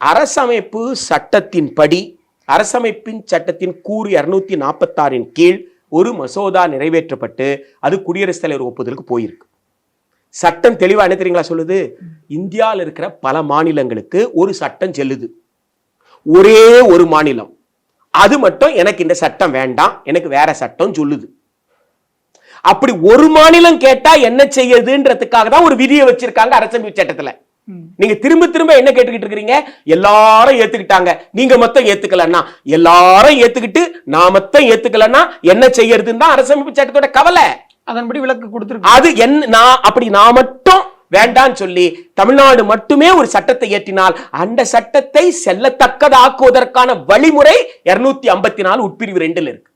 Speaker 2: அரசமைப்பு சட்டத்தின்படி அரசமைப்பின் சட்டத்தின் கூறு இருநூத்தி நாற்பத்தாறின் கீழ் ஒரு மசோதா நிறைவேற்றப்பட்டு அது குடியரசுத் தலைவர் ஒப்புதலுக்கு போயிருக்கு. சட்டம் தெளிவா என்ன தெரியுங்களா சொல்லுது? இந்தியாவில் இருக்கிற பல மாநிலங்களுக்கு ஒரு சட்டம் செல்லுது. ஒரே ஒரு மாநிலம். அது மட்டும் எனக்கு இந்த சட்டம் வேண்டாம் எனக்கு வேற சட்டம் சொல்லுது. அப்படி ஒரு மாநிலம் கேட்டா என்ன செய்யுதுன்றதுக்காக தான் ஒரு விதியை வச்சிருக்காங்க அரசமைப்பு சட்டத்துல. நீங்க திரும்ப திரும்ப என்ன கேட்டுக்கிட்டு இருக்கிறீங்க? எல்லாரும் ஏத்துக்கிட்டாங்க. நீங்க மொத்தம் ஏத்துக்கலன்னா எல்லாரும் ஏத்துக்கிட்டு நான் மொத்தம் ஏத்துக்கலன்னா என்ன செய்யறதுன்னு தான் அரசமைப்பு சட்டத்தோட கவலை.
Speaker 3: அதன்படி விளக்கு கொடுத்துருக்கு
Speaker 2: அது என்ன நான் அப்படி நான் மட்டும் வேண்டான்னு சொல்லி தமிழ்நாடு மட்டுமே ஒரு சட்டத்தை இயற்றினால் அந்த சட்டத்தை செல்லத்தக்கதாக்குவதற்கான வழிமுறை இருநூத்தி ஐம்பத்தி நாலு உட்பிரிவு ரெண்டுல இருக்கு.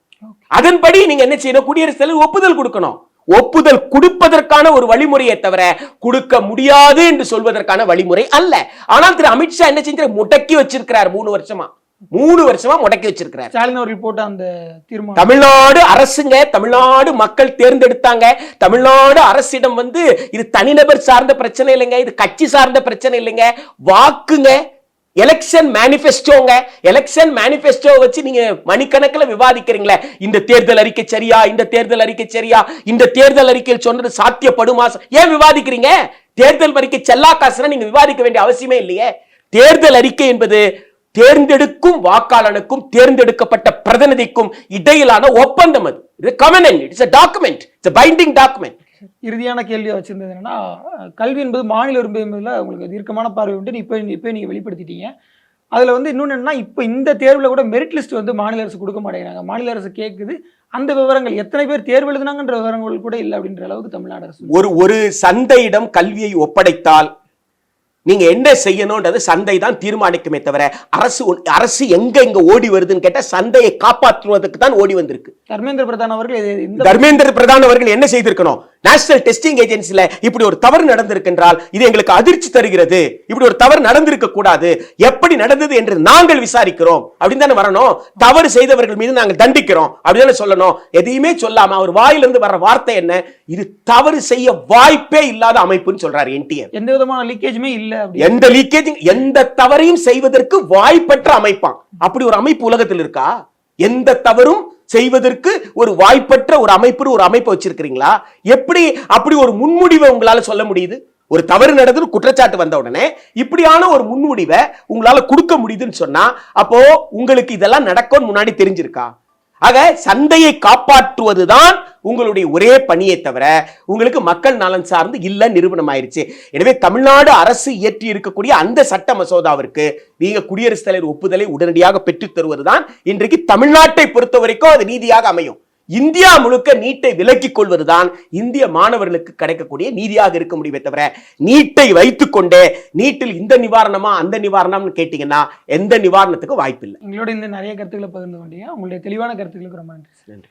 Speaker 2: அதன்படி நீங்க என்ன செய்யணும்? குடியரசுத் தலைவர் ஒப்புதல் கொடுக்கணும். ஒப்புதல் கொடுப்பதற்கான ஒரு வழிமுறையை தவிர கொடுக்க முடியாது என்று சொல்வதற்கான வழிமுறை அல்ல. ஆனால் திரு அமித்ஷா என்ன செஞ்ச முடக்கி வச்சிருக்கிறார் மூணு வருஷமா. மூணு வருஷமா முடக்கி வச்சிருக்கிறார்.
Speaker 3: ஸ்டாலின் அவர்கள் போட்ட அந்த தீர்மானம்.
Speaker 2: தமிழ்நாடு அரசுங்க தமிழ்நாடு மக்கள் தேர்ந்தெடுத்தாங்க. தமிழ்நாடு அரசிடம் வந்து இது தனிநபர் சார்ந்த பிரச்சனை இல்லைங்க இது கட்சி சார்ந்த பிரச்சனை இல்லைங்க. வாக்குங்க எலெக்ஷன் மேனிஃபெஸ்டோங்க எலெக்ஷன் மேனிஃபெஸ்டோ வச்சு நீங்க மணிக்கணக்கில் விவாதிக்கிறீங்களே. இந்த தேர்தல் அறிக்கை சரியா இந்த தேர்தல் அறிக்கை சரியா இந்த தேர்தல் அறிக்கையில் சொன்னது சாத்தியப்படுமா? ஏன் விவாதிக்கிறீங்க? தேர்தல் அறிக்கை செல்லா காசுனா நீங்க விவாதிக்க வேண்டிய அவசியமே இல்லையே. தேர்தல் அறிக்கை என்பது தேர்ந்தெடுக்கும் வாக்காளனுக்கும் தேர்ந்தெடுக்கப்பட்ட பிரதிநிதிக்கும் இடையிலான ஒப்பந்தம் அது. இது கவர்னன் it's document it's binding document
Speaker 3: இறுதியான கேள்வியா வச்சிருந்தது என்னன்னா கல்வி என்பது மாநில உரிமை என்பதுல உங்களுக்கு தீர்க்கமான பார்வை உண்டு இப்போ இப்போ நீங்க வெளிப்படுத்திட்டீங்க. அதுல வந்து இன்னொன்னு என்னன்னா இப்போ இந்த தேர்வுல கூட மெரிட் லிஸ்ட் வந்து மாநில அரசு கொடுக்க மாட்டேங்கிறாங்க. மாநில அரசு கேட்குது அந்த விவரங்கள் எத்தனை பேர் தேர்வு எழுதுனாங்கன்ற விவரங்கள் கூட இல்லை அப்படின்ற அளவுக்கு தமிழ்நாடு அரசு.
Speaker 2: ஒரு ஒரு சந்தையிடம் கல்வியை ஒப்படைத்தால் நீங்க என்ன செய்யணும்ன்றது சந்தை தான் தீர்மானிக்குமே தவிர அரசு அரசு எங்க இங்க ஓடி வருதுன்னு கேட்டா சந்தையை காப்பாற்றுவதற்கு தான் ஓடி வந்திருக்கு.
Speaker 3: தர்மேந்திர பிரதான் அவர்கள்
Speaker 2: தர்மேந்திர பிரதான் அவர்கள் என்ன செய்திருக்கணும்? நேஷனல் டெஸ்டிங் ஏஜென்சில இப்படி ஒரு தவறு நடந்திருக்கின்றால் இது எங்களுக்கு அதிர்ச்சி தருகிறது. இப்படி ஒரு தவறு நடந்திருக்க கூடாது. எப்படி நடந்தது என்று நாங்கள் விசாரிக்கிறோம். அப்படின்னு தானே வரணும்? தவறு செய்தவர்கள் மீது நாங்கள் தண்டிக்கிறோம். அப்படின்னு சொல்லணும்? எதையுமே சொல்லாம அவர் வாயிலிருந்து வர்ற வார்த்தை என்ன? இது தவறு செய்ய வாய்ப்பே இல்லாத அமைப்புன்னு சொல்றாரு என்டிஏ.
Speaker 3: எந்த விதமான லீக்கேஜுமே இல்லை. அப்படி.
Speaker 2: எந்த லீக்கேஜ் எந்த தவறையும் செய்வதற்கு வாய்ப்பற்ற அமைப்பான். அப்படி ஒரு அமைப்பு உலகத்தில் இருக்கா? எந்த தவறும் செய்வதற்கு ஒரு வாய்ப்பற்ற ஒரு அமைப்பு ஒரு அமைப்பை வச்சிருக்கிறீங்களா? எப்படி அப்படி ஒரு முன்முடிவை உங்களால சொல்ல முடியுது? ஒரு தவறு நடந்து குற்றச்சாட்டு வந்த உடனே இப்படியான ஒரு முன்முடிவை உங்களால கொடுக்க முடியுதுன்னு சொன்னா அப்போ உங்களுக்கு இதெல்லாம் நடக்கும்னு முன்னாடி தெரிஞ்சிருக்கா? ஆக சந்தையை காப்பாற்றுவதுதான் உங்களுடைய ஒரே பணியை தவிர உங்களுக்கு மக்கள் நலன் சார்ந்து இல்ல நிரூபணம் ஆயிருச்சு எனவே தமிழ்நாடு அரசு இயற்றி இருக்கக்கூடிய அந்த சட்ட மசோதாவிற்கு நீங்க குடியரசுத் தலைவர் ஒப்புதலை உடனடியாக பெற்றுத் தருவதுதான் இன்றைக்கு தமிழ்நாட்டை பொறுத்த வரைக்கும் அது நீதியாக அமையும். இந்தியா முழுக்க நீட்டை விலக்கிக் கொள்வதுதான் இந்திய மாணவர்களுக்கு கிடைக்கக்கூடிய நீதியாக இருக்க முடியுமே தவிர நீட்டை வைத்துக்கொண்டே நீட்டில் இந்த நிவாரணமா அந்த நிவாரணம்னு கேட்டீங்கன்னா எந்த நிவாரணத்துக்கும் வாய்ப்பில்லை.
Speaker 3: உங்களோட இந்த நிறைய கருத்துக்களை பகிர்ந்து கொண்டீங்க உங்களுடைய தெளிவான கருத்துக்களுக்கு ரொம்ப நன்றி
Speaker 2: நன்றி.